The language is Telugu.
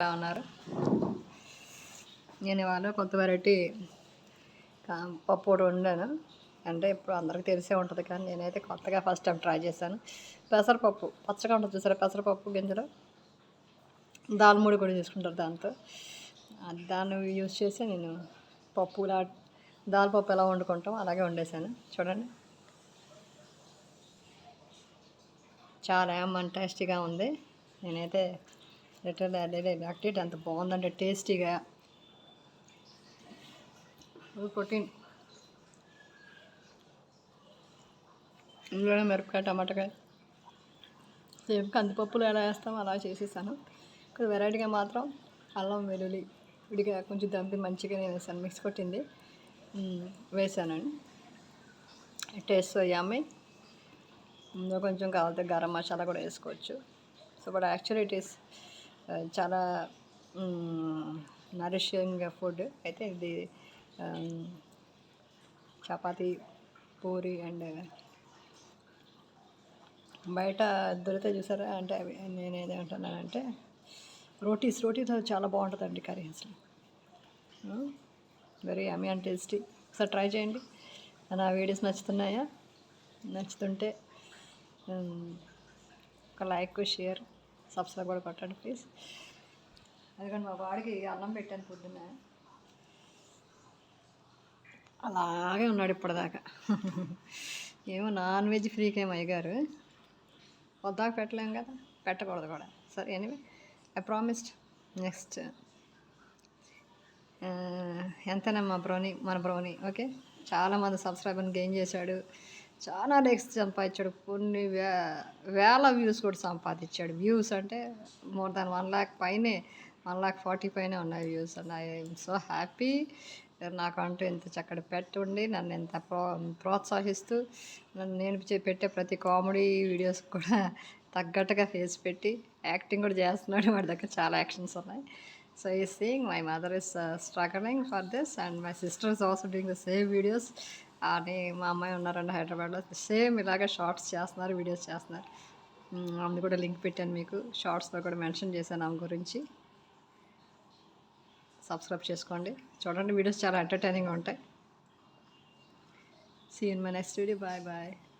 ఎలా ఉన్నారు నేను ఇవాళ కొత్త వెరైటీ పప్పు ఒకటి వండాను. అంటే ఇప్పుడు అందరికీ తెలిసే ఉంటుంది కానీ నేనైతే కొత్తగా ఫస్ట్ టైం ట్రై చేశాను. పెసరపప్పు పచ్చగా ఉంటుంది చూసారా పెసరపప్పు గింజలు? దాల్ముడి కూడా చేసుకుంటారు దాంతో. దాన్ని యూజ్ చేసి నేను పప్పులా దాల్ పప్పు ఎలా వండుకుంటాం అలాగే వండేసాను చూడండి. చాలా ఏమన్ టేస్టీగా ఉంది. నేనైతే లిటర్ అదే యాక్టివిటీ అంత బాగుందంటే టేస్టీగా. ప్రోటీన్. ఇందులోనే మిరపకాయ టమాటకాయ. సేపు కందిపప్పులు ఎలా వేస్తామో అలా చేసేసాను. ఇక్కడ వెరైటీగా మాత్రం అల్లం వెల్లుల్లి విడిగా కొంచెం దంపి మంచిగా నేను వేసాను. మిక్స్ కొట్టింది. వేసానండి టేస్ట్ యమ్మీ. ఇందులో కొంచెం కావాలంటే గరం మసాలా కూడా వేసుకోవచ్చు. So but actually it is చాలా నరిషింగ్ ఫుడ్ అయితే ఇది చపాతి పూరి అండ్ బయట దొరికితే చూసారా? అంటే అవి నేను ఏదంటున్నానంటే రోటీస్ రోటీస్ చాలా బాగుంటుందండి కర్రీ అసలు. వెరీ అమీ అండ్ టేస్టీ ఒకసారి ట్రై చేయండి. నా వీడియోస్ నచ్చుతున్నాయా? నచ్చుతుంటే ఒక లైక్ షేర్ సబ్స్క్రైబ్ కూడా కొట్టండి ప్లీజ్. అందుకని మా వాడికి అన్నం పెట్టాను పొద్దున్న. అలాగే ఉన్నాడు ఇప్పటిదాకా. ఏమో నాన్ వెజ్ ఫ్రీకేం అయ్యగారు. పొద్దాక పెట్టలేము కదా పెట్టకూడదు కూడా. సరే ఎనివే ఐ ప్రామిస్డ్ నెక్స్ట్ ఎంతనమ్మా బ్రోని మన బ్రోని ఓకే? చాలామంది సబ్స్క్రైబర్ని గెయిన్ చేశాడు. చాలా లైక్స్ సంపాదించాడు. కొన్ని వే వేల వ్యూస్ కూడా సంపాదించాడు. వ్యూస్ అంటే మోర్ దాన్ వన్ ల్యాక్ పైనే వన్ ల్యాక్ ఫార్టీ పైనే ఉన్నాయి views and I'm so happy నాకంటూ ఇంత చక్కటి పెట్టుండి నన్ను ఎంత ప్రో ప్రోత్సహిస్తూ నన్ను నేను పెట్టే ప్రతి కామెడీ వీడియోస్ కూడా తగ్గట్టుగా ఫేస్ పెట్టి యాక్టింగ్ కూడా చేస్తున్నాడు. వాడి దగ్గర చాలా యాక్షన్స్ ఉన్నాయి. సో ఈ seeing my mother is struggling for this and my sister is also doing the same videos అని మా అమ్మాయి ఉన్నారండి హైదరాబాద్లో. సేమ్ ఇలాగే షార్ట్స్ చేస్తున్నారు వీడియోస్ చేస్తున్నారు. అందు కూడా లింక్ పెట్టాను మీకు. షార్ట్స్లో కూడా మెన్షన్ చేశాను ఆమె గురించి. సబ్స్క్రైబ్ చేసుకోండి. చూడండి వీడియోస్ చాలా ఎంటర్టైనింగ్గా ఉంటాయి. See in my next video bye bye